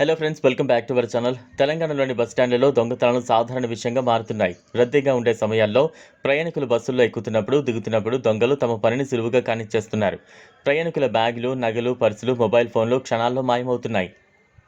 Hello friends welcome back to our channel తెలంగాణలోని bus దొంగతనాలు సాధారణ విషయంగా మారుతున్నాయి. రద్దీగా ఉండే సమయాల్లో ప్రయాణికులు బస్సుల్లో ఎక్కుతున్నప్పుడు దిగుతున్నప్పుడు దొంగలు తమ పనిని సులువుగా కానిచ్చేస్తున్నారు. ప్రయాణికుల బ్యాగులు నగలు పర్సులు మొబైల్ ఫోన్లు క్షణాల్లో మాయమవుతున్నాయి.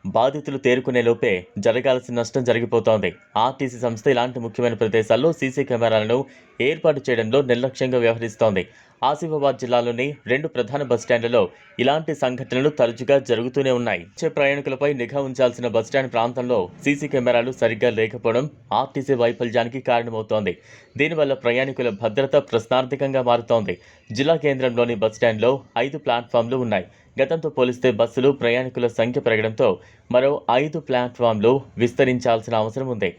బాధితులు తేరుకునే లోపే జరగాల్సిన నష్టం జరిగిపోతోంది. ఆర్టీసీ సంస్థ ఇలాంటి ముఖ్యమైన ప్రదేశాల్లో సీసీ కెమెరాలను ఏర్పాటు చేయడంలో నిర్లక్ష్యంగా వ్యవహరిస్తోంది. ఆసిఫాబాద్ జిల్లాలోని రెండు ప్రధాన బస్ స్టాండ్లలో ఇలాంటి సంఘటనలు తరచుగా జరుగుతూనే ఉన్నాయి. వచ్చే ప్రయాణికులపై నిఘా ఉంచాల్సిన బస్ స్టాండ్ ప్రాంతంలో సీసీ కెమెరాలు సరిగ్గా లేకపోవడం ఆర్టీసీ వైఫల్యానికి కారణమవుతోంది. దీనివల్ల ప్రయాణికుల భద్రత ప్రశ్నార్థకంగా మారుతోంది. జిల్లా కేంద్రంలోని బస్ స్టాండ్లో ఐదు ప్లాట్ఫామ్లు ఉన్నాయి. గతంతో పోలిస్తే బస్సులు ప్రయాణికుల సంఖ్య పెరగడంతో మరో ఐదు ప్లాట్ఫామ్లు విస్తరించాల్సిన అవసరం ఉంది.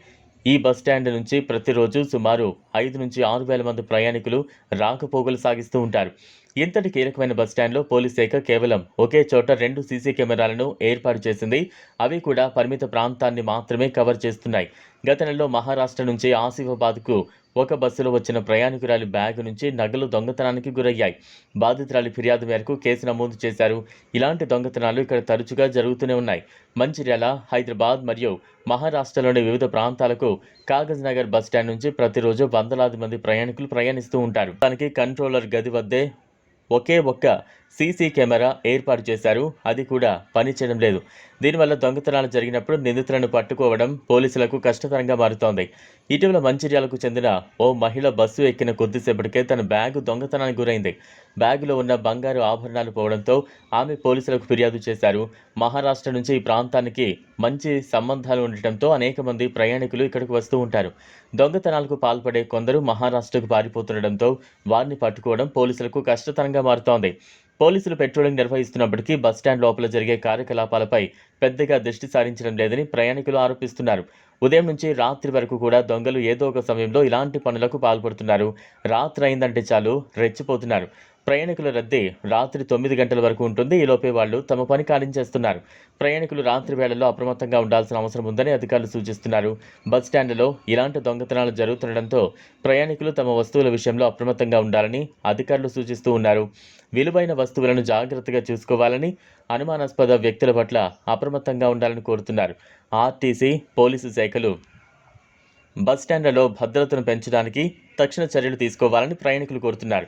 ఈ బస్ స్టాండ్ నుంచి ప్రతిరోజు సుమారు ఐదు నుంచి ఆరు వేల మంది ప్రయాణికులు రాకపోకలు సాగిస్తూ ఉంటారు. ఇంతటి కీలకమైన బస్ స్టాండ్లో పోలీస్ శాఖ కేవలం ఒకే చోట రెండు సీసీ కెమెరాలను ఏర్పాటు చేసింది. అవి కూడా పరిమిత ప్రాంతాన్ని మాత్రమే కవర్ చేస్తున్నాయి. గత నెలలో మహారాష్ట్ర నుంచి ఆసిఫాబాద్కు ఒక బస్సులో వచ్చిన ప్రయాణికురాలి బ్యాగ్ నుంచి నగలు దొంగతనానికి గురయ్యాయి. బాధితురాలి ఫిర్యాదు మేరకు కేసు నమోదు చేశారు. ఇలాంటి దొంగతనాలు ఇక్కడ తరచుగా జరుగుతూనే ఉన్నాయి. మంచిర్యాల హైదరాబాద్ మరియు మహారాష్ట్రలోని వివిధ ప్రాంతాలకు కాగజ్ నగర్ బస్ స్టాండ్ నుంచి ప్రతిరోజు వందలాది మంది ప్రయాణికులు ప్రయాణిస్తూ ఉంటారు. దానికి కంట్రోలర్ గది వద్దే ఒకే ఒక్క సీసీ కెమెరా ఏర్పాటు చేశారు. అది కూడా పనిచేయడం లేదు. దీనివల్ల దొంగతనాలు జరిగినప్పుడు నిందితులను పట్టుకోవడం పోలీసులకు కష్టతరంగా మారుతోంది. ఇటీవల మంచిర్యాలకు చెందిన ఓ మహిళ బస్సు ఎక్కిన కొద్దిసేపటికే తన బ్యాగు దొంగతనానికి గురైంది. బ్యాగులో ఉన్న బంగారు ఆభరణాలు పోవడంతో ఆమె పోలీసులకు ఫిర్యాదు చేశారు. మహారాష్ట్ర నుంచి ఈ ప్రాంతానికి మంచి సంబంధాలు ఉండటంతో అనేక మంది ప్రయాణికులు ఇక్కడికి వస్తూ ఉంటారు. దొంగతనాలకు పాల్పడే కొందరు మహారాష్ట్రకు పారిపోతుండటంతో వారిని పట్టుకోవడం పోలీసులకు కష్టతరంగా మారుతోంది. పోలీసులు పెట్రోలింగ్ నిర్వహిస్తున్నప్పటికీ బస్టాండ్ లోపల జరిగే కార్యకలాపాలపై పెద్దగా దృష్టి సారించడం లేదని ప్రయాణికులు ఆరోపిస్తున్నారు. ఉదయం నుంచి రాత్రి వరకు కూడా దొంగలు ఏదో ఒక సమయంలో ఇలాంటి పనులకు పాల్పడుతున్నారు. రాత్రి అయిందంటే చాలు రెచ్చిపోతున్నారు. ప్రయాణికుల రద్దీ రాత్రి తొమ్మిది గంటల వరకు ఉంటుంది. ఈలోపే వాళ్ళు తమ పని కానించేస్తున్నారు ప్రయాణికులు రాత్రి వేళల్లో అప్రమత్తంగా ఉండాల్సిన అవసరం ఉందని అధికారులు సూచిస్తున్నారు. బస్ స్టాండ్లో ఇలాంటి దొంగతనాలు జరుగుతుండటంతో ప్రయాణికులు తమ వస్తువుల విషయంలో అప్రమత్తంగా ఉండాలని అధికారులు సూచిస్తూ ఉన్నారు. విలువైన వస్తువులను జాగ్రత్తగా చూసుకోవాలని అనుమానాస్పద వ్యక్తుల పట్ల అప్రమత్తంగా ఉండాలని కోరుతున్నారు. ఆర్టీసీ పోలీసు శాఖలు బస్ స్టాండ్లలో భద్రతను పెంచడానికి తక్షణ చర్యలు తీసుకోవాలని ప్రయాణికులు కోరుతున్నారు.